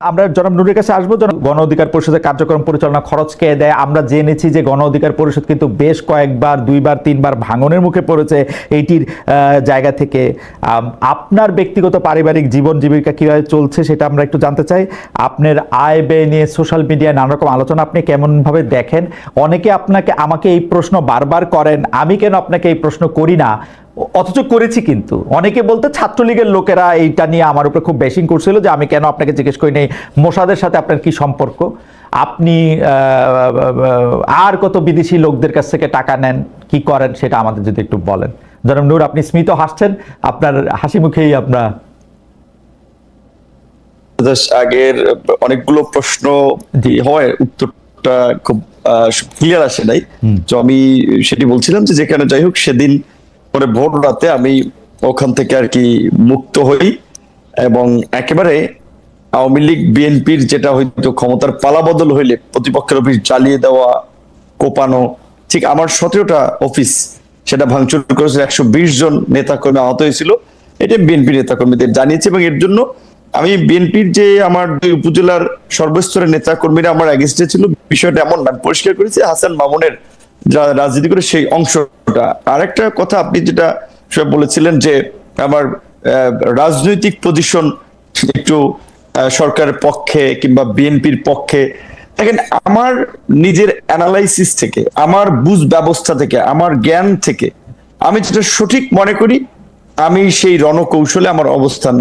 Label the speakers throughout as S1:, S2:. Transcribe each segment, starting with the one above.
S1: আমরা জনাব নুরের কাছে আসব। গণ অধিকার পরিষদের কার্যক্রম পরিচালনা খরচ কে দেয়? আমরা জেনেছি যে গণ অধিকার পরিষদ কিন্তু বেশ কয়েকবার, দুইবার, তিনবার ভাঙনের মুখে পড়েছে এইটির জায়গা থেকে। আপনার ব্যক্তিগত পারিবারিক জীবন জীবিকা কীভাবে চলছে সেটা আমরা একটু জানতে চাই। আপনার আয় ব্যয় নিয়ে সোশ্যাল মিডিয়ায় নানা রকম আলোচনা আপনি কেমনভাবে দেখেন? অনেকে আপনাকে আমাকে এই প্রশ্ন বারবার করেন। আমি কেন আপনাকে এই প্রশ্ন করি না? অথচ করেছি কিন্তু। অনেকে বলতে ছাত্রলীগের লোকেরা এইটা নিয়ে আমার উপরে খুব বেশিং করছিল যে আমি কেন আপনাকে জিজ্ঞেস করি নাই মোসাদের সাথে আপনার কি সম্পর্ক? আপনি আর কত বিদেশি লোকদের কাছ থেকে টাকা নেন কি করেন সেটা আমাদের যদি একটু বলেন। জনাব নূর আপনি স্মিত হাসছেন আপনার হাসি মুখেই
S2: জাস্ট আগের অনেকগুলো প্রশ্ন। হয় উত্তরটা খুব ক্লিয়ার আসে নাই। তো আমি সেটি বলছিলাম যে যেখানে যাই হোক সেদিন পরে ভোর রাতে আমি ওখান থেকে আর কি মুক্ত হই এবং একেবারে আওয়ামী লীগ, বিএনপির যেটা হয়তো ক্ষমতার পালাবদল হইলে প্রতিপক্ষের অফিস জ্বালিয়ে দেওয়া, কোপানো, ঠিক আমার সতেরোটা অফিস সেটা ভাঙচুর করেছিল, একশো বিশ জন নেতাকর্মী আহত হয়েছিল। এটা বিএনপি নেতাকর্মীদের জানিয়েছে এবং এর জন্য আমি বিএনপির যে আমার দুই উপজেলার সর্বস্তরের নেতাকর্মীরা আমার এগেস্টে ছিল, বিষয়টা এমন না পরিষ্কার করেছি, হাসান মামুনের যারা রাজনীতি করে সেই অংশটা আরেকটা কথা আপনি যেটা সব বলেছিলেন যে আমার রাজনৈতিক পজিশন একটু সরকারের পক্ষে কিংবা বিএনপির পক্ষে, দেখেন আমার নিজের অ্যানালাইসিস থেকে, আমার বুঝ ব্যবস্থা থেকে, আমার জ্ঞান থেকে, আমি যেটা সঠিক মনে করি, আমি সেই রণকৌশলে আমার অবস্থান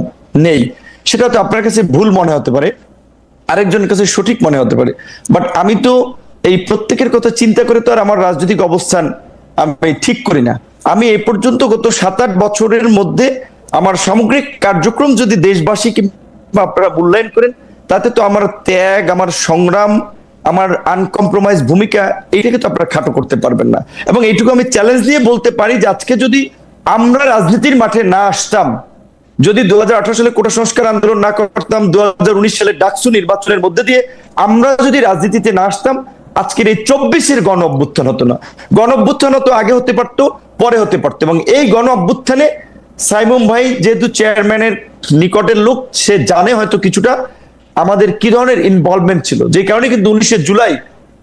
S2: নেই। সেটা তো আপনার কাছে ভুল মনে হতে পারে, আরেকজনের কাছে সঠিক মনে হতে পারে। বাট আমি তো এই প্রত্যেকের কথা চিন্তা করে তো আর আমার রাজনৈতিক অবস্থান আমি ঠিক করি না। আমি এ পর্যন্ত গত সাত আট বছরের মধ্যে আমার সামগ্রিক কার্যক্রম যদি দেশবাসী কিংবা আপনারা মূল্যায়ন করেন, তাতে তো আমার ত্যাগ, আমার সংগ্রাম, আমার আনকম্প্রোমাইজ ভূমিকা, এইটাকে তো আপনারা খাটো করতে পারবেন না। এবং এইটুকু আমি চ্যালেঞ্জ দিয়ে বলতে পারি যে আজকে যদি আমরা রাজনীতির মাঠে না আসতাম, যদি দু হাজার আঠারো সালে কোটা সংস্কার আন্দোলন না করতাম দু হাজার উনিশ সালে ডাকসু নির্বাচনের মধ্যে দিয়ে আমরা যদি রাজনীতিতে না আসতাম আজকের এই চব্বিশের গণ অভ্যুত্থান হতো না। গণ অভ্যুত্থান হতো, আগে হতে পারতো, পরে হতে পারতো এবং এই গণ অভ্যুত্থানে সাইমুম ভাই যেহেতু চেয়ারম্যানের নিকটের লোক, সে জানে হয়তো কিছুটা আমাদের কি ধরনের ইনভলভমেন্ট ছিল। যে কারণে কিন্তু উনিশে জুলাই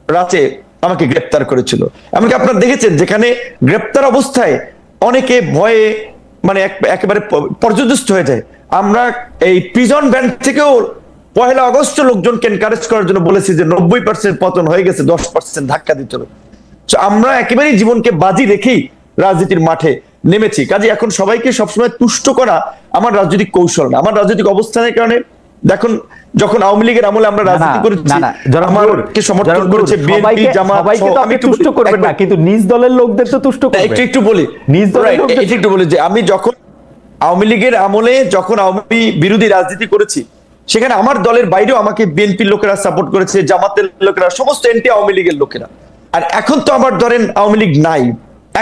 S2: রাতে আমাকে গ্রেপ্তার করেছিল। এমনকি আপনারা দেখেছেন যেখানে গ্রেপ্তার অবস্থায় অনেকে ভয়ে মানে এক- একেবারে প- পর্যদস্ত হয়ে যায়। আমরা এই প্রিজন ব্যান্ড থেকেও পহেলা আগস্ট লোকজনকে এনকারেজ করার জন্য বলেছি যে নব্বই পার্সেন্ট পতন হয়ে গেছে দশ পার্সেন্ট ধাক্কা দিতে হবে। আমরা একেবারেই জীবনকে বাজি রেখেই রাজনীতির মাঠে নেমেছি। কাজে এখন সবাইকে সবসময় তুষ্ট করা আমার রাজনৈতিক কৌশল না। আমার রাজনৈতিক অবস্থানের কারণে দেখুন যখন আওয়ামী লীগের আমলে আমরা রাজনীতি করেছি সমর্থন করেছে বিএনপি
S1: সবাইকে-
S2: জামাত
S1: সবাইকে তো
S2: আমি
S1: তুষ্ট করবেন না কিন্তু নিজ দলের লোকদের তো তুষ্ট করবেন
S2: একটু একটু বলি।
S1: নিজ দলের লোকদের-
S2: একটু বলি যে আমি যখন আওয়ামী লীগের আমলে যখন আওয়ামী বিরোধী রাজনীতি করেছি সেখানে আমার দলের বাইরেও আমাকে বিএনপির লোকেরা সাপোর্ট করেছে, জামাতের লোকেরা, সমস্ত এনটি আওয়ামী লীগের লোকেরা। আর এখন তো আমার ধরেন আওয়ামী লীগ নাই।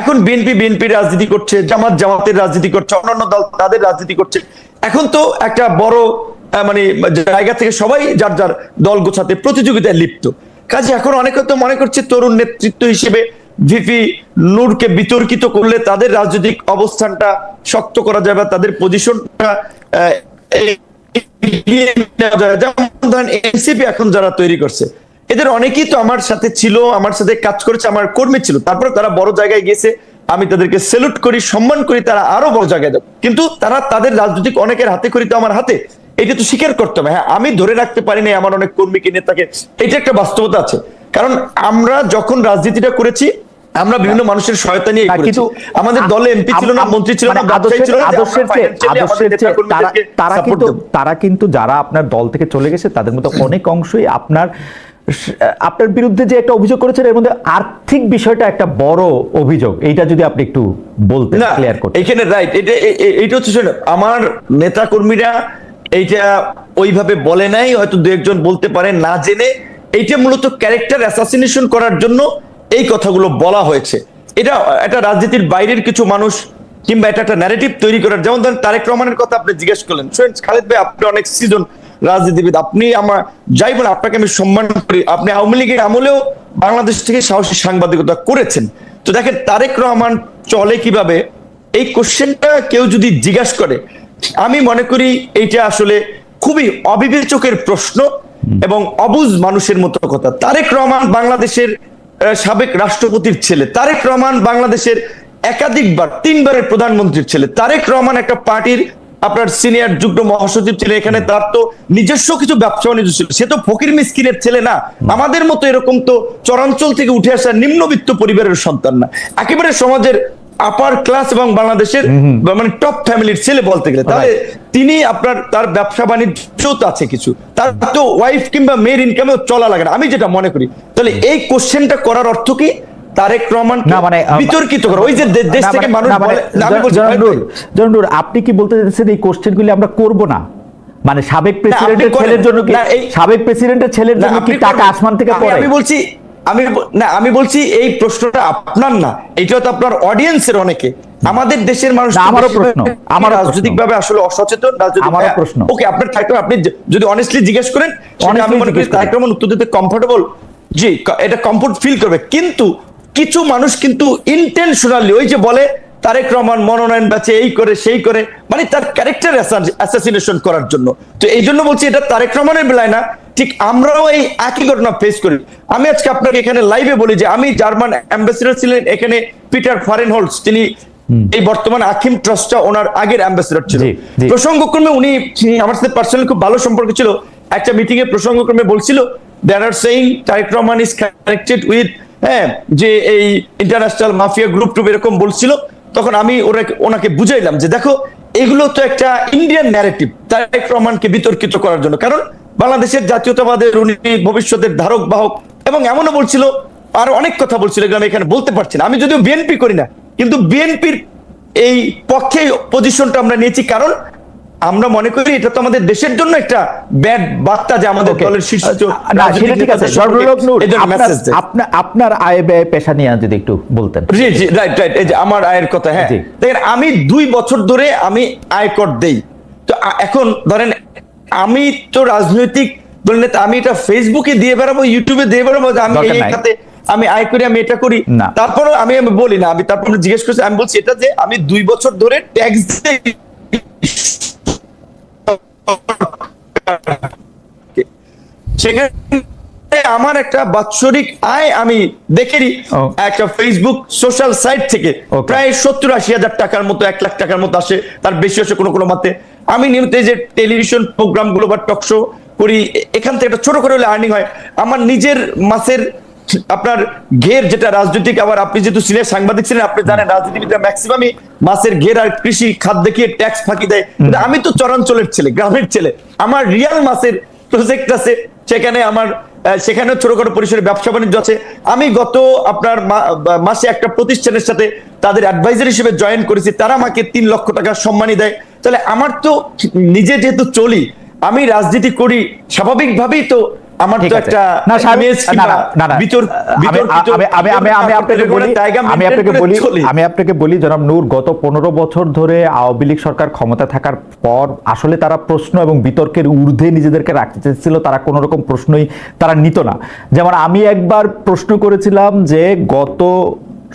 S2: এখন বিএনপি বিএনপি রাজনীতি করছে, জামাত জামাতের রাজনীতি করছে, অন্যান্য দল তাদের রাজনীতি করছে। এখন তো একটা বড় মানে জায়গা থেকে সবাই যার যার দল গোছাতে প্রতিযোগিতায় লিপ্ত। কাজে এখন অনেকে তো মনে করছে তরুণ নেতৃত্ব হিসেবে ভিপি নূরকে বিতর্কিত করলে তাদের রাজনৈতিক অবস্থানটা শক্ত করা যাবে, তাদের পজিশনটা যেমন ধরেন এনসিপি এখন যারা তৈরি করছে, এদের অনেকেই তো আমার সাথে ছিল, আমার সাথে কাজ করেছে, আমার কর্মী ছিল। তারপরে তারা বড় জায়গায় গিয়েছে, আমি তাদেরকে সেলুট করি, সম্মান করি, তারা আরও বড় জায়গায় যাবে। কিন্তু তারা তাদের রাজনৈতিক অনেকের হাতে করি তো আমার হাতে। এটা তো স্বীকার করতে হবে। হ্যাঁ আমি ধরে রাখতে পারি না আমার অনেক কর্মীকে, নেতাকে। এটা একটা বাস্তবতা আছে। কারণ আমরা যখন রাজনীতিটা করেছি আমরা বিভিন্ন মানুষের সহায়তা নিয়ে
S1: কিন্তু
S2: আমাদের দলে এমপি ছিল না মন্ত্রী ছিল না
S1: মানে
S2: ব্যবসায়ী ছিল না
S1: আদর্শের আদর্শের তারা তারা কিন্তু তারা কিন্তু যারা আপনার দল থেকে চলে গেছে তাদের মধ্যে অনেক অংশই আপনার আপনার বিরুদ্ধে যে একটা অভিযোগ করেছেন এর মধ্যে আর্থিক বিষয়টা একটা বড় অভিযোগ। এইটা যদি আপনি একটু বলতেন ক্লিয়ার করতেন।
S2: এখানে রাইট এটা এ- এ- এইটা হচ্ছে আমার নেতা কর্মীরা এইটা ওইভাবে বলে নাই হয়তো দু একজন বলতে পারে না জেনে। এইটা মূলত ক্যারেক্টার অ্যাসাসিনেশন করার জন্য এই কথাগুলো বলা হয়েছে। এটা একটা রাজনীতির বাইরের কিছু মানুষ কিংবা এটা একটা ন্যারেটিভ তৈরি করার যেমন ধরেন তারেক রহমানের কথা আপনি জিজ্ঞেস করলেন। শোনেন খালেদ ভাই, আপনি অনেক সিজন রাজনীতিবিদ। আপনি আমার যাই বলেন, আপনাকে আমি সম্মান করি। আপনি আওয়ামী লীগের আমলেও বাংলাদেশ থেকে সাহসী সাংবাদিকতা করেছেন। তো দেখেন, তারেক রহমান চলে কীভাবে? এই কোশ্চেনটা কেউ যদি জিজ্ঞাসা করে, আমি মনে করি এইটা আসলে খুবই অবিবেচকের প্রশ্ন এবং অবুজ মানুষের মতো কথা। তারেক রহমান বাংলাদেশের সাবেক রাষ্ট্রপতির ছেলে। তারেক রহমান বাংলাদেশের একাধিকবার, তিনবারের প্রধানমন্ত্রীর ছেলে। তারেক রহমান একটা পার্টির আপনার সিনিয়র যুগ্ম মহাসচিব ছিল এখানে তার তো নিজস্ব কিছু ব্যবসা বাণিজ্য ছিল। সে তো ফকির মিসকিনের ছেলে না। আমাদের মতো এরকম তো চরাঞ্চল থেকে উঠে আসা নিম্নবিত্ত পরিবারের সন্তান না। একেবারে সমাজের আপার ক্লাস এবং বাংলাদেশের মানে টপ ফ্যামিলির ছেলে বলতে গেলে। তাহলে তিনি আপনার তার ব্যবসা বাণিজ্য আছে কিছু। তার তো ওয়াইফ কিংবা মেয়ের ইনকামেও চলা লাগে না। আমি যেটা মনে করি তাহলে এই কোশ্চেনটা করার অর্থ কি? তারেক রহমান
S1: না মানে
S2: বিতর্কিত করা। ওই যে দেশ থেকে
S1: মানে-
S2: মানুষ
S1: মানে
S2: বলে
S1: আপনি কি বলতে চাইছেন এই কোশ্চেনগুলি আমরা করব না? মানে সাবেক প্রেসিডেন্টের ছেলের জন্য কি সাবেক প্রেসিডেন্টের ছেলের জন্য কি টাকা আসমান থেকে পড়ে?
S2: আমি বলছি আমি না আমি বলছি এই প্রশ্নটা আপনার না এটা তো আপনার অডিয়েন্সের অনেকে আমাদের দেশের মানুষ
S1: আমারও প্রশ্ন, প্রশ্ন।
S2: রাজনৈতিক ভাবে আসলে অসচেতন
S1: আমারও প্রশ্ন।
S2: ওকে আপনার থাকতে আপনি যদি অনেস্টলি জিজ্ঞেস করেন আমি মনে করি
S1: করেন।
S2: উত্তর দিতে কমফোর্টেবল জি এটা কমফোর্ট ফিল করবে কিন্তু কিছু মানুষ কিন্তু ইন্টেনশনালি ওই যে বলে তারেক রহমান মনোনয়ন বেচে এই করে সেই করে মানে তার ক্যারেক্টার অ্যাসাসিনেশন করার জন্য তো এই জন্য বলছি এটা তারেক রহমানের বেলায় না ঠিক আমরাও এই একই ঘটনা ফেস করি। আমি আজকে আপনাকে এখানে লাইভে বলি যে আমি জার্মান অ্যাম্বাসিডার ছিলেন এখানে পিটার ফারেনহোলস তিনি এই বর্তমান আকিম ট্রাস্টটা ওনার আগের অ্যাম্বাসিডার ছিল। প্রসঙ্গক্রমে উনি আমার সাথে পার্সোনালি খুব ভালো সম্পর্ক ছিল। একটা মিটিং এ প্রসঙ্গক্রমে বলছিল there are saying Tarique Rahman is connected with হ্যাঁ যে এই ইন্টারন্যাশনাল মাফিয়া গ্রুপ টুপ এরকম বলছিল। তখন আমি ওরা- ওনাকে বুঝাইলাম যে দেখো এগুলো তো একটা ইন্ডিয়ান ন্যারেটিভ তারেক রহমানকে বিতর্কিত করার জন্য। কারণ বাংলাদেশের জাতীয়তাবাদের উনি ভবিষ্যতের ধারক বাহক এবং এমনও বলছিল আর অনেক কথা বলছিল আমি এখানে বলতে পারছি না। আমি যদিও বিএনপি করি না কিন্তু বিএনপির এই পক্ষে পজিশনটা আমরা নিয়েছি কারণ আমরা মনে করি এটা তো আমাদের দেশের জন্য একটা ব্যাড বার্তা যে আমাদের দলের শীর্ষ
S1: না সেটা ঠিক আছে। সর্বলোক নূর আপনার- আপনার আপনার আয় ব্যয় পেশা নিয়ে যদি একটু বলতেন।
S2: জি জি রাইট রাইট এই যে আমার আয়ের কথা হ্যাঁ। দেখেন আমি দুই বছর ধরে আমি আয়কর দেই। তো এখন ধরেন আমি তো রাজনৈতিক দলের নেতা আমি এটা ফেসবুকে দিয়ে বেড়াবো ইউটিউবে দিয়ে বেড়াবো আমি
S1: দরকার
S2: এই খাতে আমি আয় করি আমি এটা করি। তারপর আমি আমি বলি না আমি তারপর জিজ্ঞেস করছি আমি বলছি এটা যে আমি দুই বছর ধরে ট্যাক্স দেই সেখানে আমার একটা বাৎসরিক আয় আমি দেখেনি। একটা ফেসবুক সোশ্যাল সাইট থেকে প্রায় সত্তর আশি হাজার টাকার মতো এক লাখ টাকার মতো আসে তার বেশি আসে কোনো কোনো মতে। আমি নিয়মিত যে টেলিভিশন প্রোগ্রামগুলো বা টক শো করি এখান থেকে একটা ছোট করে হলে আর্নিং হয়। আমার নিজের মাসের আপনার ঘের যেটা রাজনৈতিক আবার আপনি যেহেতু সিনিয়র সাংবাদিক ছিলেন আপনি জানেন রাজনীতিবিদরা ম্যাক্সিমামই মাসের ঘের আর কৃষি খাত দেখিয়ে ট্যাক্স ফাঁকি দেয়। আমি তো চরাঞ্চলের ছেলে গ্রামের ছেলে। আমার রিয়াল মাসের প্রজেক্ট আছে সেখানে আমার আহ, সেখানেও ছোটখাটো পরিসরে ব্যবসা বাণিজ্য আছে। আমি গত আপনার মাসে একটা প্রতিষ্ঠানের সাথে তাদের অ্যাডভাইজার হিসেবে জয়েন করেছি। তারা আমাকে তিন লক্ষ টাকা সম্মানী দেয়। তাহলে আমার তো নিজে যেহেতু চলি আমি রাজনীতি করি স্বাভাবিকভাবেই তো আমার তো একটা
S1: না, আমি- আপনাকে বলি আমি আপনাকে বলি আমি আপনাকে বলি জনাব নূর গত পনেরো বছর ধরে আওয়ামী লীগ সরকার ক্ষমতা থাকার পর আসলে তারা প্রশ্ন এবং বিতর্কের ঊর্ধ্বে নিজেদেরকে রাখতে চেয়েছিল তারা কোনো রকম প্রশ্নই তারা নিত না। যেমন আমি একবার প্রশ্ন করেছিলাম যে গত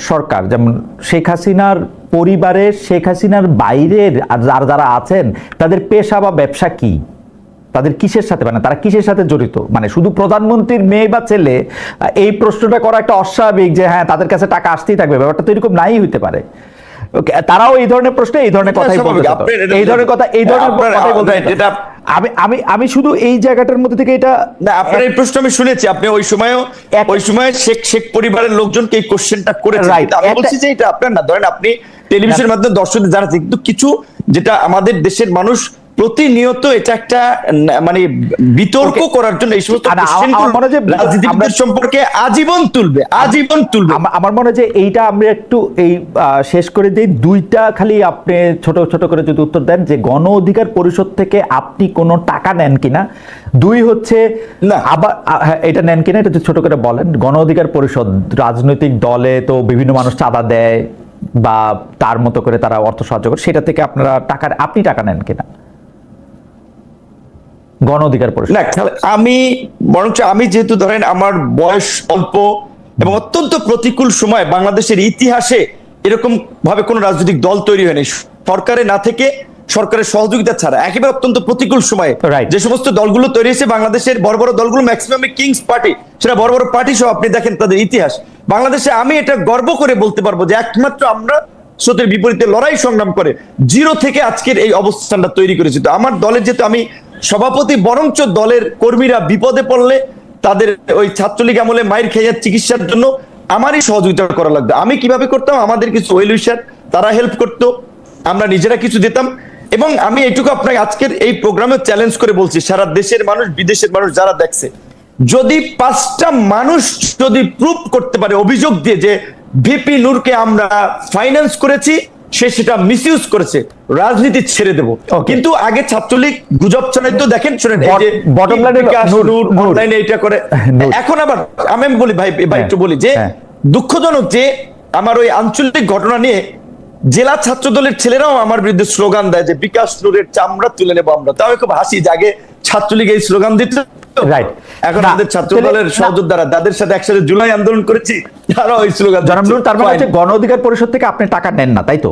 S1: সরকার যেমন শেখ হাসিনার পরিবারে শেখ হাসিনার বাইরের আর যারা যারা আছেন তাদের পেশা বা ব্যবসা কি? তাদের কিসের সাথে? মানে তারা কিসের সাথে জড়িত? মানে শুধু প্রধানমন্ত্রীর মেয়ে বা ছেলে এই প্রশ্নটা করা একটা অস্বাভাবিক যে হ্যাঁ তাদের কাছে টাকা আসতেই থাকবে। ব্যাপারটা তো এরকম নাই হইতে পারে। তারাও এই ধরনের প্রশ্নে এই ধরনের কথাই বলতে এই ধরনের কথা এই ধরনের কথাই বলতে
S2: এটা-
S1: আমি আমি আমি শুধু এই জায়গাটার মধ্যে থেকে এটা
S2: না আপনার এই প্রশ্ন আমি শুনেছি। আপনি ওই সময়ও ওই সময় শেখ শেখ পরিবারের লোকজনকে এই কোশ্চেনটা
S1: Right,
S2: কিন্তু আমি বলছি যে এটা আপনার না। ধরেন আপনি টেলিভিশনের মাধ্যমে দর্শকদের জানাচ্ছেন। কিন্তু কিছু যেটা আমাদের দেশের মানুষ প্রতিনিয়ত এটা একটা মানে বিতর্ক করার জন্য এই সমস্ত রাজনীতিবিদদের সম্পর্কে আজীবন তুলবে আজীবন তুলবে।
S1: আমার মনে হয় যে এইটা আমরা একটু এই শেষ করে দিই। দুইটা খালি আপনি ছোট ছোট করে যদি উত্তর দেন যে গণ অধিকার পরিষদ থেকে আপনি কোনো টাকা নেন কিনা। দুই হচ্ছে
S2: না।
S1: আবার হ্যাঁ, এটা নেন কিনা এটা ছোট করে বলেন। গণ অধিকার পরিষদ রাজনৈতিক দলে তো বিভিন্ন মানুষ চাঁদা দেয় বা তার মতো করে তারা অর্থ সাহায্য করে সেটা থেকে আপনারা টাকা আপনি টাকা নেন কিনা? গণ অধিকার পরিষদ।
S2: না আমি বরঞ্চ আমি যেহেতু ধরেন আমার বয়স অল্প এবং অত্যন্ত প্রতিকূল সময় বাংলাদেশের ইতিহাসে এরকম ভাবে কোন রাজনৈতিক দল তৈরি হয়নি। সরকারে না থেকে সরকারের সহযোগিতা ছাড়া। একেবারে অত্যন্ত প্রতিকূল সময়ে. যে সমস্ত দলগুলো তৈরি হয়েছে বাংলাদেশের বড় বড় দলগুলো ম্যাক্সিমাম কিংস পার্টি সেটা বড় বড় পার্টি সহ আপনি দেখেন তাদের ইতিহাস। বাংলাদেশে আমি এটা গর্ব করে বলতে পারব যে একমাত্র আমরা স্রোতের বিপরীতে লড়াই সংগ্রাম করে জিরো থেকে আজকের এই অবস্থানটা তৈরি করেছি। তো আমার দলের যেহেতু আমি সভাপতি বরঞ্চ দলের কর্মীরা বিপদে পড়লে তাদের ওই ছাত্রলীগ আমলে মায়ের খেয়ে চিকিৎসার জন্য আমারই সহযোগিতা করা লাগতো। আমি কীভাবে করতাম? আমাদের কিছু ওয়েল ওয়েলউইশার তারা হেল্প করতো, আমরা নিজেরা কিছু দিতাম। এবং আমি এইটুকু আপনাকে আজকের এই প্রোগ্রামে চ্যালেঞ্জ করে বলছি, সারা দেশের মানুষ, বিদেশের মানুষ যারা দেখছে, যদি পাঁচটা মানুষ যদি প্রুভ করতে পারে, অভিযোগ দিয়ে যে ভিপি নূরকে আমরা ফাইন্যান্স করেছি সে সেটা মিসইউজ করেছে। রাজনীতি ছেড়ে দেব। কিন্তু আগে ছাত্রলীগ গুজব ছড়াইতো দেখেন শুনেন এই যে
S1: নূর
S2: নূর। এটা করে। এখন আবার আমি আমি বলি ভাই ভাই
S1: হ্যাঁ,
S2: একটু বলি যে
S1: হ্যাঁ।
S2: দুঃখজনক যে আমার ওই আঞ্চলিক ঘটনা নিয়ে জেলা ছাত্র দলের ছেলেরাও আমার বিরুদ্ধে স্লোগান দেয় যে বিকাশ নূরের চামড়া তুলে নেব আমরা। তাও খুব হাসি যে আগে ছাত্রলীগ এই স্লোগান দিত।
S1: Right.
S2: এখন আমাদের ছাত্র দলের সহযোদ্ধারা তাদের সাথে একসাথে জুলাই আন্দোলন করেছি তারা ওই স্লোগান
S1: জনাব। তার মানে হচ্ছে গণ অধিকার পরিষদ থেকে আপনি টাকা নেন না তাই তো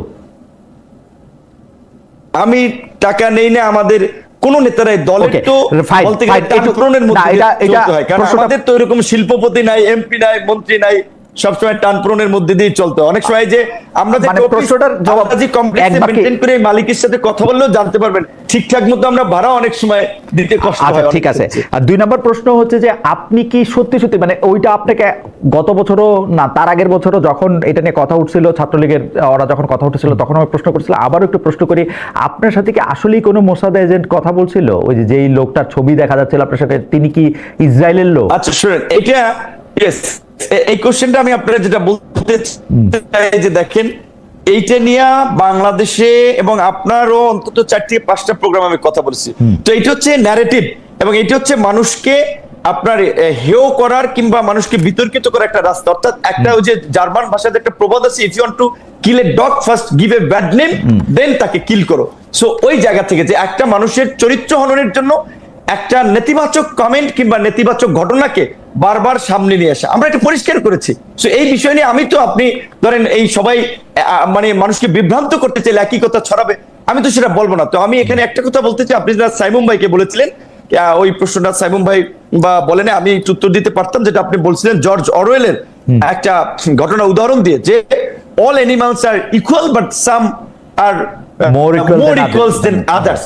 S2: আমি টাকা নেই না আমাদের কোন নেতারাই দলের তো বলতে গেলে মধ্যে হয় কারণ আমাদের তো এরকম শিল্পপতি নাই এমপি নাই মন্ত্রী নাই সবসময় টানপ্রনের মধ্যে দিয়ে চলতে। অনেক সময় যে আমরা যে
S1: মানে প্রশ্নটার জবাব
S2: কমপ্লেক্সে মেনটেন করে মালিকের সাথে কথা বললেও জানতে পারবেন। ঠিকঠাক মতো আমরা ভাড়া অনেক সময় দিতে কষ্ট
S1: আচ্ছা
S2: হয়
S1: ঠিক আছে। আর দুই নম্বর প্রশ্ন হচ্ছে যে আপনি কি সত্যি সত্যি মানে ওইটা আপনাকে গত বছরও না তার আগের বছরও যখন এটা নিয়ে কথা উঠছিল ছাত্রলীগের ওরা যখন কথা উঠছিল তখন আমি প্রশ্ন করছিল আবারও একটু প্রশ্ন করি আপনার সাথে কি আসলেই কোনো মোসাদ এজেন্ট কথা বলছিল? ওই যে যেই লোকটার ছবি দেখা যাচ্ছিল আপনার সাথে তিনি কি ইসরায়েলের লোক?
S2: আচ্ছা শুনেন এটা ইয়েস এই কোশ্চেনটা আমি আপনারা যেটা বলতে চাই যে দেখেন এইটা নিয়ে বাংলাদেশে এবং আপনারও অন্তত চার থেকে পাঁচটা প্রোগ্রাম আমি কথা বলেছি। তো এইটা হচ্ছে ন্যারেটিভ এবং এটা হচ্ছে মানুষকে আপনার হেয় করার কিংবা মানুষকে বিতর্কিত করার একটা রাস্তা। অর্থাৎ একটা ওই যে জার্মান ভাষাতে একটা প্রবাদ আছে if you want to kill a dog first give a bad name then তাকে কিল করো। সো ওই জায়গা থেকে যে একটা মানুষের চরিত্র হননের জন্য একটা নেতিবাচক কমেন্ট কিংবা নেতিবাচক ঘটনাকে বারবার সামনে নিয়ে আসা। আমরা এটা পরিষ্কার করেছি। তো এই বিষয় নিয়ে আমি তো আপনি ধরেন এই সবাই মানে মানুষকে বিভ্রান্ত করতে চাইলে একই কথা ছড়াবে। আমি তো সেটা বলব না। তো আমি এখানে একটা কথা বলতে চাই। আপনি যারা সাইমুম ভাইকে বলেছিলেন ওই প্রশ্নটা সাইমুম ভাই বা বলেন আমি উত্তর দিতে পারতাম যেটা আপনি বলছিলেন জর্জ অরওয়েলের একটা ঘটনা উদাহরণ দিয়ে যে all animals are equal but some are more equals than others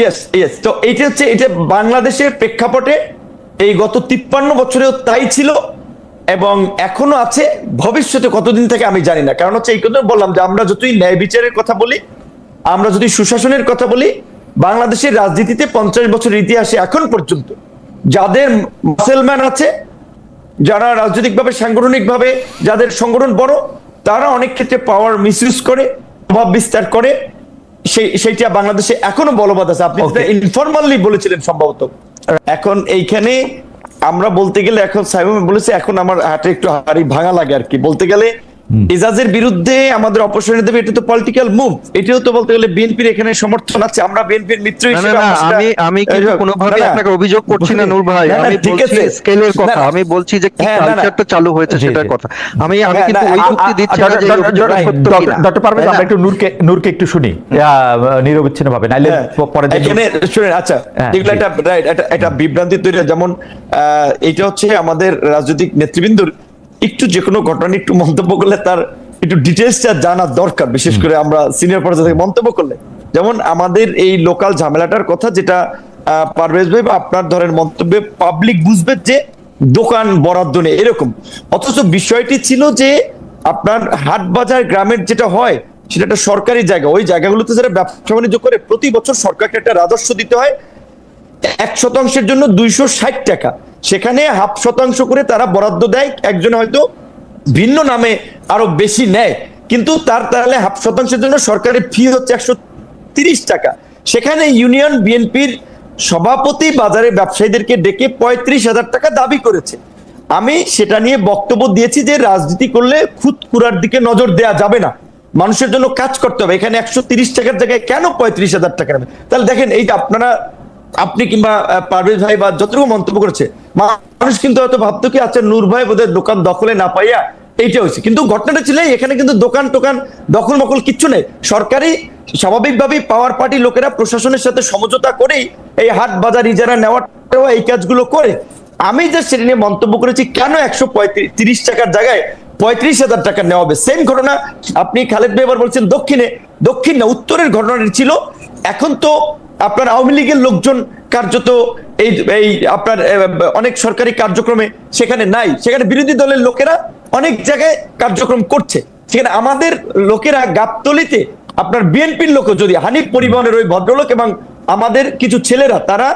S2: yes yes তো এইটা হচ্ছে, এটা বাংলাদেশের প্রেক্ষাপটে এই গত তিপ্পান্ন বছরেও তাই ছিল এবং এখনও আছে। ভবিষ্যতে কতদিন থেকে আমি জানি না। কারণ হচ্ছে এই কথা বললাম যে আমরা যতই ন্যায় বিচারের কথা বলি, আমরা যদি সুশাসনের কথা বলি, বাংলাদেশের রাজনীতিতে পঞ্চাশ বছরের ইতিহাসে এখন পর্যন্ত যাদের মুসলমান আছে, যারা রাজনৈতিকভাবে, সাংগঠনিকভাবে, যাদের সংগঠন বড়, তারা অনেক ক্ষেত্রে পাওয়ার মিসইউজ করে, প্রভাব বিস্তার করে সেইটা বাংলাদেশে এখনও বলবৎ আছে। আপনি ইনফরমালি বলেছিলেন সম্ভবত। এখন এইখানে আমরা বলতে গেলে এখন সাইমন বলেছে এখন আমার হাটে একটু হাড়ি ভাঙা লাগে আর কি। বলতে গেলে এজাজের বিরুদ্ধে আমাদের অপসারণ দেবে এটা তো পলিটিক্যাল মুভ এটাও তো বলতে গেলে বিএনপির এখানে সমর্থন আছে আমরা বিএনপির মিত্র হিসেবে
S3: আমি আমি কিন্তু কোনোভাবে। আপনাকে অভিযোগ করছি না নূর ভাই আমি
S2: ঠিক
S3: বলছি
S2: আছে।
S3: স্কেলের কথা আমি বলছি যে কি
S2: হ্যাঁ।
S3: কালচারটা চালু হয়েছে সেটার কথা। আমি আমি
S2: হ্যাঁ,
S3: কিন্তু ওই যুক্তি দিচ্ছি না যে।
S1: ডক্টর পারভেজ আমরা একটু নূরকে নূরকে একটু শুনি। নিরবিচ্ছিন্ন ভাবে নাইলে
S2: হ্যাঁ,
S1: পরে
S2: এখানে শুনেন আচ্ছা
S1: হ্যাঁ,
S2: যেগুলো
S1: জি।
S2: একটা রাইট একটা একটা বিভ্রান্তি তৈরি হয়, যেমন আহ, এটা হচ্ছে আমাদের রাজনৈতিক নেতৃবৃন্দর একটু যে কোনো ঘটনা একটু মন্তব্য করলে তার একটু ডিটেলসটা জানা দরকার বিশেষ করে আমরা সিনিয়র পর্যায়ে থেকে মন্তব্য করলে। যেমন আমাদের এই লোকাল ঝামেলাটার কথা যেটা পারভেজ ভাই বা আপনার ধরেন মন্তব্যে পাবলিক বুঝবে যে দোকান বরাদ্দ নেই এরকম। অথচ বিষয়টি ছিল যে আপনার হাট বাজার গ্রামের যেটা হয় সেটা একটা সরকারি জায়গা। ওই জায়গাগুলোতে যারা ব্যবসা বাণিজ্য করে প্রতি বছর সরকারকে একটা রাজস্ব দিতে হয়। এক শতাংশের জন্য দুইশো ষাট টাকা। সেখানে হাফ শতাংশ করে তারা বরাদ্দ দেয়, একজন হয়তো ভিন্ন নামে আরও বেশি নেয়। কিন্তু তার তাহলে হাফ শতাংশের জন্য সরকারের ফি হচ্ছে একশো তিরিশ টাকা। সেখানে ইউনিয়ন বিএনপির সভাপতি বাজারে ব্যবসায়ীদেরকে ডেকে পঁয়ত্রিশ হাজার টাকা দাবি করেছে। আমি সেটা নিয়ে বক্তব্য দিয়েছি যে রাজনীতি করলে খুদ কুরার দিকে নজর দেয়া যাবে না। মানুষের জন্য কাজ করতে হবে। এখানে একশো তিরিশ টাকার জায়গায় কেন পঁয়ত্রিশ হাজার টাকা তাহলে দেখেন, এই যে আপনারা আপনি কিংবা পারভেজ ভাই বা যতটুকু মন্তব্য করেছে, মানুষ কিন্তু হয়তো ভাবতো কি আচ্ছা নূর ভাই বোধহয় দোকান দখলে না পাইয়া এইটা হয়েছে। কিন্তু ঘটনাটা ছিল এখানে কিন্তু দোকান টোকান দখল মকল কিচ্ছু নেই। সরকারি স্বাভাবিকভাবেই পাওয়ার পার্টি লোকেরা প্রশাসনের সাথে সমঝোতা করেই এই হাট বাজার ইজারা নেওয়াটাও এই কাজগুলো করে। আমি যে সেটা নিয়ে মন্তব্য করেছি, কেন একশো পঁয়ত্রিশ, তিরিশ টাকার জায়গায় পঁয়ত্রিশ হাজার টাকা নেওয়া হবে? সেম ঘটনা আপনি খালেদ ভাই বলছেন দক্ষিণে। দক্ষিণ না, উত্তরের ঘটনাটি ছিল, এখন তো আপনার আওয়ামী লীগের লোকজন কার্যত এই এই আপনার অনেক সরকারি কার্যক্রমে সেখানে নাই। সেখানে বিরোধী দলের লোকেরা অনেক জায়গায় কার্যক্রম করছে। সেখানে আমাদের লোকেরা গাবতলিতে আপনার বিএনপির লোক যদি হানিফ পরিবহনের ওই ভদ্রলোক এবং আমাদের কিছু ছেলেরা, তারা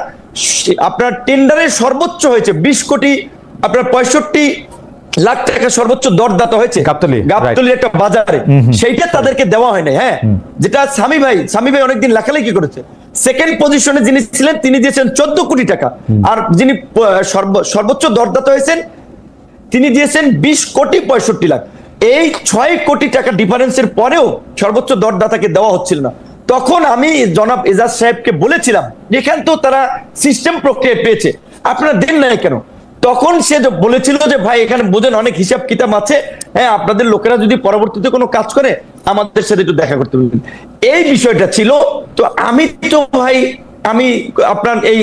S2: আপনার টেন্ডারের সর্বোচ্চ হয়েছে বিশ কোটি, আপনার পঁয়ষট্টি লাখ টাকা সর্বোচ্চ দরদাতা হয়েছে।
S1: গাবতলী.
S2: গাবতলির একটা বাজারে। সেইটা তাদেরকে দেওয়া হয় না হ্যাঁ? যেটা স্বামী ভাই স্বামী ভাই অনেকদিন লেখালেখি করেছে। সেকেন্ড পজিশনে যিনি ছিলেন তিনি দিয়েছেন চোদ্দ কোটি টাকা। আর যিনি সর্বোচ্চ দরদাতা হয়েছেন তিনি দিয়েছেন বিশ কোটি পঁয়ষট্টি লাখ। এই ছয় কোটি টাকা ডিফারেন্সের পরেও সর্বোচ্চ দরদাতাকে দেওয়া হচ্ছিল না। তখন আমি জনাব এজাজ সাহেবকে বলেছিলাম যেখান তো তারা সিস্টেম প্রক্রিয়া পেয়েছে। আপনারা দেন নাই কেন? তখন সে বলেছিল যে, ভাই, এখানে বোঝেন অনেক হিসাব কিতাব আছে। হ্যাঁ আপনাদের লোকেরা যদি পরবর্তীতে কোনো কাজ করে, আমাদের সাথে একটু দেখা করতে বলবেন। এই বিষয়টা ছিল। তো আমি তো, ভাই, আমি আপনার এই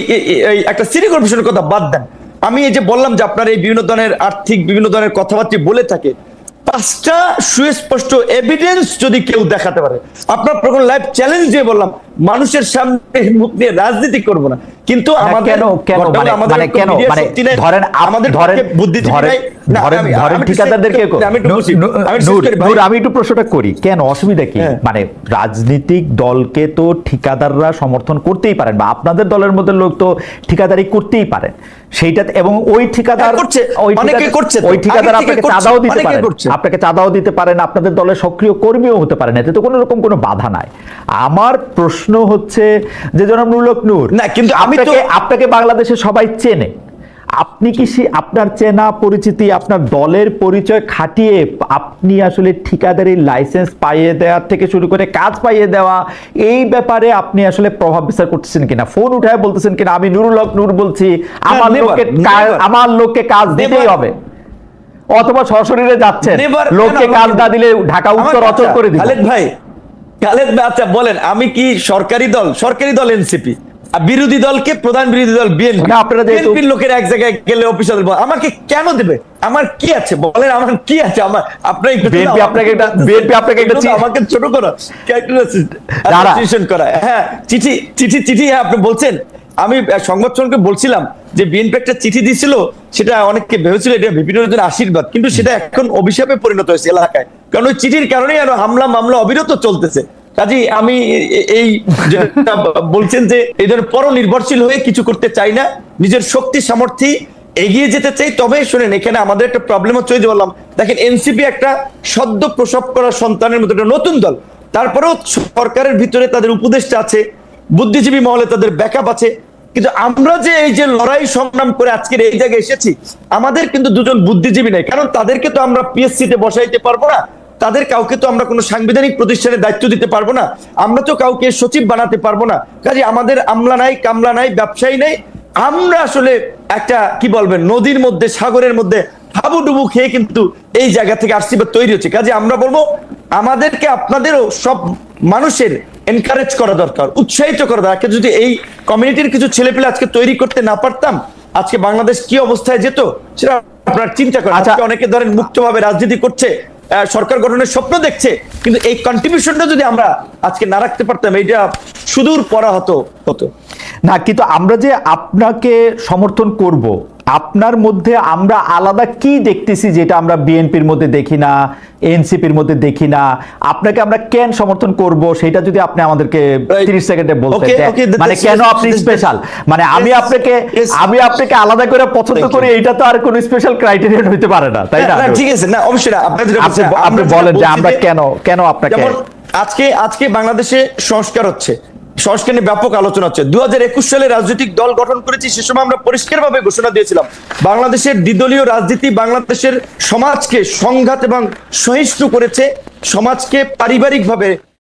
S2: একটা সিটি কর্পোরেশনের কথা বাদ দেন। আমি এই যে বললাম যে, আপনার এই বিভিন্ন ধরনের আর্থিক, বিভিন্ন ধরনের কথাবার্তা বলে থাকে, পাঁচটা সুস্পষ্ট এভিডেন্স যদি কেউ দেখাতে পারে, আপনার প্রকল্প লাইভ চ্যালেঞ্জ দিয়ে বললাম মানুষের সামনে মুখ দিয়ে রাজনীতি করব না। কিন্তু আমাদের
S1: কেন মানে মানে কেন? মানে ধরেন
S2: আমাদের
S1: ধরেন
S2: বুদ্ধিজীবী
S1: ধরেন ধরেন ঠিকাদারদেরকে নূর-
S2: আমি
S1: একটু প্রশ্নটা করি। কেন? অসুবিধা কি?
S2: হ্যাঁ।
S1: মানে রাজনীতিক দলকে তো ঠিকাদাররা সমর্থন করতেই পারেন বা আপনাদের দলের মধ্যে লোক তো ঠিকাদারি করতেই পারেন। সেইটা এবং ওই ঠিকাদার
S2: হ্যাঁ, করছে।
S1: ওই ঠিকাদার-
S2: করছে
S1: ওই ঠিকাদার আপনাকে চাঁদাও দিতে পারেন।
S2: করছে।
S1: আপনাকে চাঁদাও দিতে পারেন। আপনাদের দলের সক্রিয় কর্মীও হতে পারেন। এতে তো কোনো রকম কোনো বাধা নাই। আমার প্রশ্ন হচ্ছে যে জনাব নুরুল হক নূর
S2: না, কিন্তু আমি তো-
S1: আপনাকে বাংলাদেশে সবাই চেনে। আপনি কি সে- আপনার চেনা পরিচিতি আপনার দলের পরিচয় খাটিয়ে আপনি আসলে ঠিকাদারির লাইসেন্স পাইয়ে দেওয়ার থেকে শুরু করে কাজ পাইয়ে দেওয়া এই ব্যাপারে আপনি আসলে প্রভাব বিস্তার করতেছেন কিনা? ফোন উঠায় বলতেছেন কিনা আমি নুরুল হক নূর বলছি। আমার লোককে আমার লোককে কাজ দিতেই হবে। অথবা সশরীরে যাচ্ছেন। লোককে কাজ না দিলে ঢাকা উত্তর অচল করে দিবে
S2: ভাই খালেদ ভাই আচ্ছা বলেন আমি কি সরকারি দল? সরকারি দল এনসিপি। বিরোধী দলকে প্রধান বিরোধী দল বিএনপি।
S1: না, আপনারা যেহেতু-
S2: বিএনপির লোকের এক জায়গায় গেলে অফিসার আমাকে কেন দেবে? আমার কি আছে? বলেন আমার কি আছে? আমার আপনার
S1: বিএনপি আপনাকে একটা- বিএনপি আপনাকে একটা
S2: আমাকে ছোট করা।
S1: দাঁড়া।
S2: করা। হ্যাঁ চিঠি চিঠি চিঠি হ্যাঁ আপনি বলছেন আমি সংবাদ সম্মেলনকে বলছিলাম যে বিএনপি একটা চিঠি দিয়েছিল সেটা অনেককে ভেবেছিল এটা বিপিনের জন্য আশীর্বাদ কিন্তু সেটা এখন অভিশাপে পরিণত হয়েছে এলাকায়। কারণ ওই চিঠির কারণেই আরও হামলা মামলা অবিরত চলতেছে। কাজী আমি এই যেটা বলছেন যে এই ধরনের পর নির্ভরশীল হয়ে কিছু করতে চাই না নিজের শক্তি সামর্থ্যে এগিয়ে যেতে চাই। তবে শুনেন এখানে আমাদের একটা প্রবলেম হচ্ছে যে বললাম দেখেন এনসিপি একটা সদ্য প্রসব করা সন্তানের মতো একটা নতুন দল। তারপরেও সরকারের ভিতরে তাদের উপদেষ্টা আছে বুদ্ধিজীবী মহলে তাদের ব্যাকআপ আছে। কিন্তু আমরা যে এই যে লড়াই সংগ্রাম করে আজকের এই জায়গায় এসেছি, আমাদের কিন্তু দুজন বুদ্ধিজীবী নাই। কারণ তাদেরকে তো আমরা পিএসসি তে বসাইতে পারব না, তাদের কাউকে তো আমরা কোনো সাংবিধানিক প্রতিষ্ঠানের দায়িত্ব দিতে পারব না, আমরা তো কাউকে সচিব বানাতে পারব না। কাজে আমাদের আমলা নাই, কামলা নাই, ব্যবসায়ী নাই। আমরা আসলে একটা, কি বলবেন, নদীর মধ্যে, সাগরের মধ্যে হাবুডুবু খেয়ে কিন্তু এই জায়গা থেকে বা তৈরি হচ্ছে। কাজে আমরা বলব, আমাদেরকে, আপনাদেরও সব মানুষের এনকারেজ করা দরকার উৎসাহিত করা দরকার। যদি এই কমিউনিটির কিছু ছেলেপেলে আজকে তৈরি করতে না পারতাম আজকে বাংলাদেশ কি অবস্থায় যেত সেটা আপনার চিন্তা করেন।
S1: আচ্ছা।
S2: আজকে অনেকে ধরেন মুক্তভাবে রাজনীতি করছে সরকার গঠনের স্বপ্ন দেখছে কিন্তু এই কন্ট্রিবিউশনটা যদি আমরা আজকে না রাখতে পারতাম এইটা সুদূর পরা হতো হতো।
S1: না কিন্তু আমরা যে আপনাকে সমর্থন করব আপনার মধ্যে আমরা আলাদা কি দেখতেছি যেটা আমরা বিএনপির মধ্যে দেখি না এনসিপির মধ্যে দেখি না? আপনাকে আমরা কেন সমর্থন করব? সেটা যদি আপনি আমাদেরকে
S2: Right.
S1: 30 সেকেন্ডে
S2: that-
S1: মানে কেন আপনি স্পেশাল মানে আমি আপনাকে আমি আপনাকে আলাদা করে পছন্দ করি এটা তো আর কোনো স্পেশাল ক্রাইটেরিয়া হতে পারে না তাই না?
S2: ঠিক আছে না অবশ্যই আপনি
S1: বলেন যে আমরা কেন কেন আপনাকে
S2: আজকে আজকে বাংলাদেশে সংস্কার হচ্ছে। সংস্কার নিয়ে ব্যাপক আলোচনা হচ্ছে। দু হাজার একুশ সালে রাজনৈতিক দল গঠন করেছি, সে সময় আমরা পরিষ্কারভাবে ঘোষণা দিয়েছিলাম, বাংলাদেশের দ্বিদলীয় রাজনীতি বাংলাদেশের সমাজকে সংঘাত এবং সহিষ্ণু করেছে, সমাজকে পারিবারিকভাবে